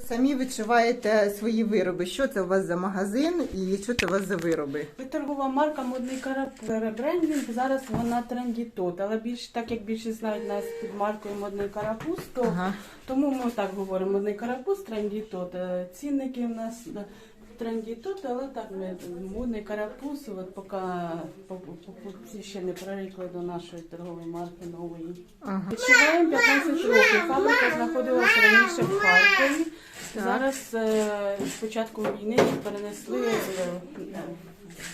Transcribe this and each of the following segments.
Самі відшиваєте свої вироби. Що це у вас за магазин і що це у вас за вироби? Торгова марка модний карапуз. Ребрендінг зараз вона тренді тот, але більш так як більшість знають нас під маркою модний карапуз, то Ага. тому ми так говоримо модний карапуз, тренді тот. Е, Цінники в нас е, тренді тот, але так ми модний карапуз, от поки покупці ще не прирікли до нашої торгової марки нової. Ага. Відчуваємо 15 років. Фабрика знаходилася раніше в Харкові. Зараз е, з початку війни їх перенесли е,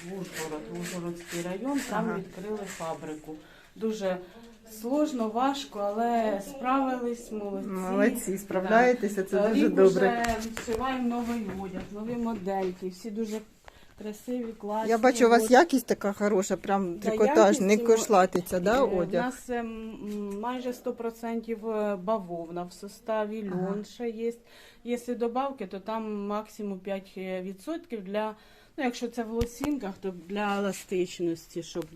в Ужгород, в Ужгородський район, там Ага. відкрили фабрику. Дуже сложно, важко, але справились, молодці. Молодці, справляєтеся, це Е, дуже рік добре. Вже відшиваємо новий одяг, нові модельки, всі дуже красиві, класні. Я бачу, у вас От. якість така хороша, прям Да, трикотаж, не якість, ну, кошлатиться, да, Е, У одяг? нас ем, майже 100% бавовна в составі, Ага. льон ще є. Якщо добавки, то там максимум 5% для, ну якщо це в лосінках, то для еластичності, щоб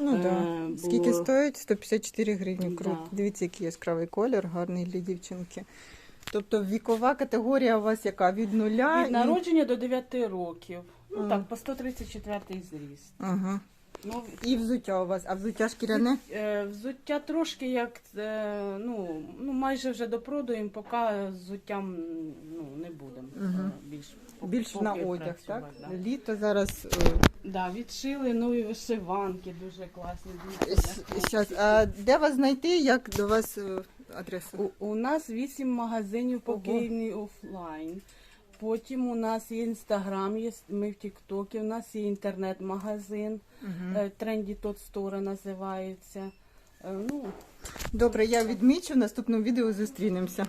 Ну е, да. було- Скільки стоїть? 154 гривні. Круто. Да. Дивіться, який яскравий колір, гарний для дівчинки. Тобто вікова категорія у вас яка? Від нуля? від і- народження до 9 років. Ну так, по 134 зріст. Ага. Ну, І взуття у вас, а взуття шкіряне? Е, Взуття трошки як е, ну, ну майже вже допродаємо, поки з взуттям ну, не будемо. Мгм. е, Більш, по- Більш поки на одяг, так? працювати, Да. Літо зараз. е, Да, відшили нові вишиванки, дуже класні. щас. А де вас знайти? Як до вас е, адреса? У, у нас вісім магазинів по Ого. Офлайн. Потім у нас є інстаграм, є, ми в Тіктокі, у нас є інтернет-магазин, Тренді Тот Стора називається. Е, Ну, Добре, я відмічу, в наступному відео зустрінемося.